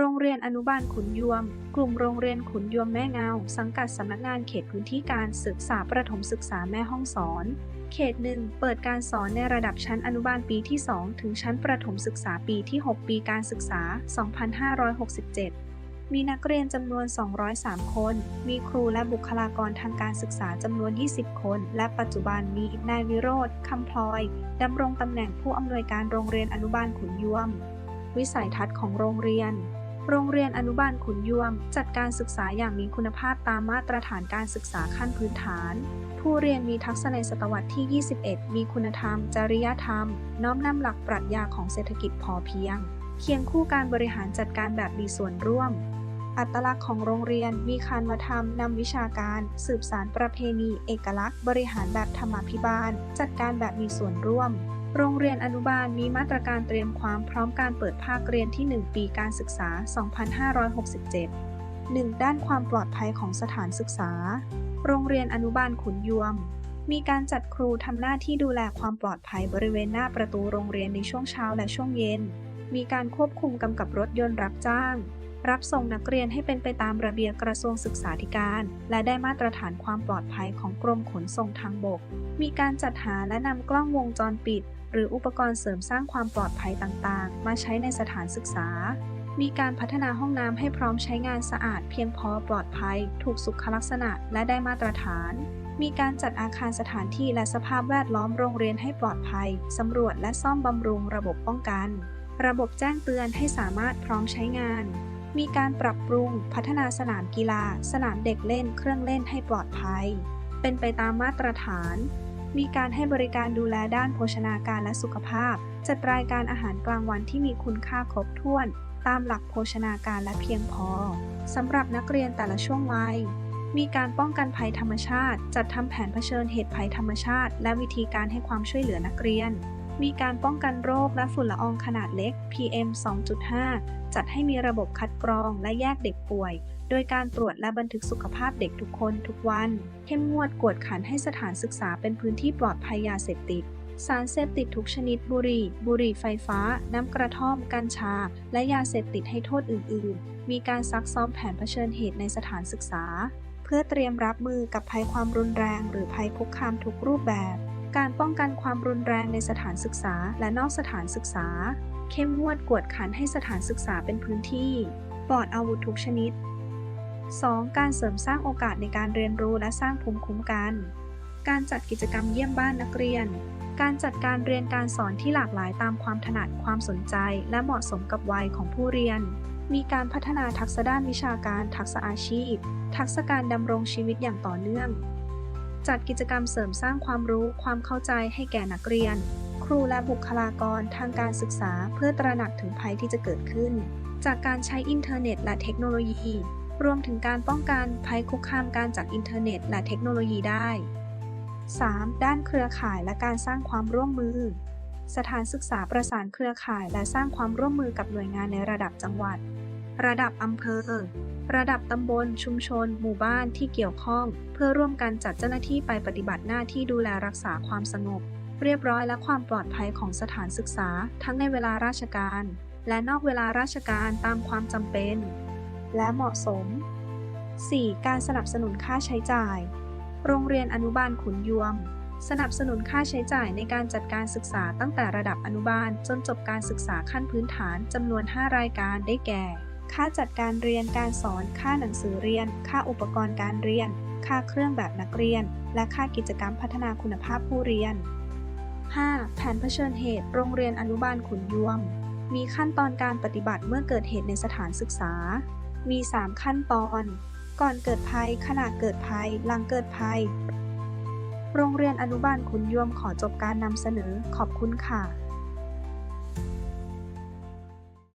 โรงเรียนอนุบาลขุนยวม กลุ่มโรงเรียนขุนยวมแม่เงา สังกัดสำนักงานเขตพื้นที่การศึกษาประถมศึกษาแม่ห้องสอน เขตหนึ่งเปิดการสอนในระดับชั้นอนุบาลปีที่ 2 ถึงชั้นประถมศึกษาปีที่ 6 ปีการศึกษา 2567มีนักเรียนจำนวน 203 คน มีครูและบุคลากรทางการศึกษาจำนวน 20 คน และปัจจุบันมีนายวิโรธคำพลอย ดำรงตำแหน่งผู้อำนวยการโรงเรียนอนุบาลขุนยวม วิสัยทัศน์ของโรงเรียน โรงเรียนอนุบาลขุนยวม จัดการศึกษาอย่างมีคุณภาพตามมาตรฐานการศึกษาขั้นพื้นฐาน ผู้เรียนมีทักษะในศตวรรษที่ 21 มีคุณธรรม จริยธรรม น้อมนำหลักปรัชญาของเศรษฐกิจพอเพียง เคียงคู่การบริหารจัดการแบบมีส่วนร่วม อัตลักษณ์ของโรงเรียนมีคานวธรรมนำวิชาการ สืบสารประเพณี เอกลักษณ์ บริหารแบบธรรมาภิบาล จัดการแบบมีส่วนร่วม โรงเรียนอนุบาลมีมาตรการเตรียมความพร้อมการเปิดภาคเรียนที่ 1 ปีการศึกษา 2567 1. ด้านความปลอดภัยของสถานศึกษา โรงเรียนอนุบาลขุนยวม มีการจัดครูทำหน้าที่ดูแลความปลอดภัยบริเวณหน้าประตูโรงเรียนในช่วงเช้าและช่วงเย็น มีการควบคุมกำกับรถยนต์รับจ้าง รับส่งนักเรียนให้เป็นไปตามระเบียบกระทรวงศึกษาธิการ และได้มาตรฐานความปลอดภัยของกรมขนส่งทางบก มีการจัดหาและนำกล้องวงจรปิด หรืออุปกรณ์เสริมสร้างความปลอดภัยต่างๆ มาใช้ในสถานศึกษา มีการพัฒนาห้องน้ำให้พร้อมใช้งานสะอาดเพียงพอปลอดภัย ถูกสุขลักษณะและได้มาตรฐาน มีการจัดอาคารสถานที่และสภาพแวดล้อมโรงเรียนให้ปลอดภัยสำรวจและซ่อมบำรุงระบบป้องกัน ระบบแจ้งเตือนให้สามารถพร้อมใช้งาน มีการปรับปรุงพัฒนาสนามกีฬา สนามเด็กเล่นเครื่องเล่นให้ปลอดภัย เป็นไปตามมาตรฐาน มีการให้บริการดูแลด้านโภชนาการและสุขภาพ จัดรายการอาหารกลางวันที่มีคุณค่าครบถ้วน ตามหลักโภชนาการและเพียงพอสำหรับนักเรียนแต่ละช่วงวัย มีการป้องกันภัยธรรมชาติ จัดทำแผนเผชิญเหตุภัยธรรมชาติ และวิธีการให้ความช่วยเหลือนักเรียน มีการป้องกันโรคและฝุ่นละอองขนาดเล็ก PM 2.5 จัดให้มีระบบคัดกรองและแยกเด็กป่วย โดยการตรวจและบันทึกสุขภาพเด็กทุกคนทุกวัน เข้มงวดกวดขันให้สถานศึกษาเป็นพื้นที่ปลอดภัยยาเสพติด สารเสพติดทุกชนิดบุหรี่ บุหรี่ไฟฟ้า น้ำกระท่อม กัญชา และยาเสพติดให้โทษอื่น ๆ มีการซักซ้อมแผนเผชิญเหตุในสถานศึกษา เพื่อเตรียมรับมือกับภัยความรุนแรง หรือภัยคุกคามทุกรูปแบบ การป้องกันความรุนแรงในสถานศึกษาและนอกสถานศึกษา เข้มงวดกวดขันให้สถานศึกษาเป็นพื้นที่ปลอดอาวุธทุกชนิด 2. การเสริมสร้างโอกาสในการเรียนรู้และสร้างภูมิคุ้มกัน การจัดกิจกรรมเยี่ยมบ้านนักเรียน การจัดการเรียนการสอนที่หลากหลายตามความถนัดความสนใจ และเหมาะสมกับวัยของผู้เรียน มีการพัฒนาทักษะด้านวิชาการ ทักษะอาชีพ ทักษะการดำรงชีวิตอย่างต่อเนื่อง จัดกิจกรรมเสริมสร้างความรู้ความเข้าใจให้แก่นักเรียน ครูและบุคลากรทางการศึกษาเพื่อตระหนักถึงภัยที่จะเกิดขึ้น จากการใช้อินเทอร์เน็ตและเทคโนโลยี รวมถึงการป้องกันภัยคุกคามการจากอินเทอร์เน็ตและเทคโนโลยีได้ 3. ด้านเครือข่ายและการสร้างความร่วมมือ สถานศึกษาประสานเครือข่ายและสร้างความร่วมมือกับหน่วยงานในระดับจังหวัด ระดับอำเภอ ระดับตำบล ชุมชน หมู่บ้านที่เกี่ยวข้อง เพื่อร่วมกันจัดเจ้าหน้าที่ไปปฏิบัติหน้าที่ดูแลรักษาความสงบ เรียบร้อยและความปลอดภัยของสถานศึกษา ทั้งในเวลาราชการ และนอกเวลาราชการตามความจำเป็น และเหมาะสม 4. การสนับสนุนค่าใช้จ่าย โรงเรียนอนุบาลขุนยวม สนับสนุนค่าใช้จ่ายในการจัดการศึกษาตั้งแต่ระดับอนุบาลจนจบการศึกษาขั้นพื้นฐานจำนวน 5 รายการได้แก่ ค่าจัดการเรียนการสอน ค่าหนังสือเรียน ค่าอุปกรณ์การเรียน ค่าเครื่องแบบนักเรียน และค่ากิจกรรมพัฒนาคุณภาพผู้เรียน 5. แผนเผชิญเหตุ โรงเรียนอนุบาลขุนยวม มีขั้นตอนการปฏิบัติเมื่อเกิดเหตุในสถานศึกษา มี 3 ขั้นตอน ก่อนเกิดภัย ขณะเกิดภัย หลังเกิดภัย โรงเรียนอนุบาลขุนยวมขอจบการนำเสนอ ขอบคุณค่ะ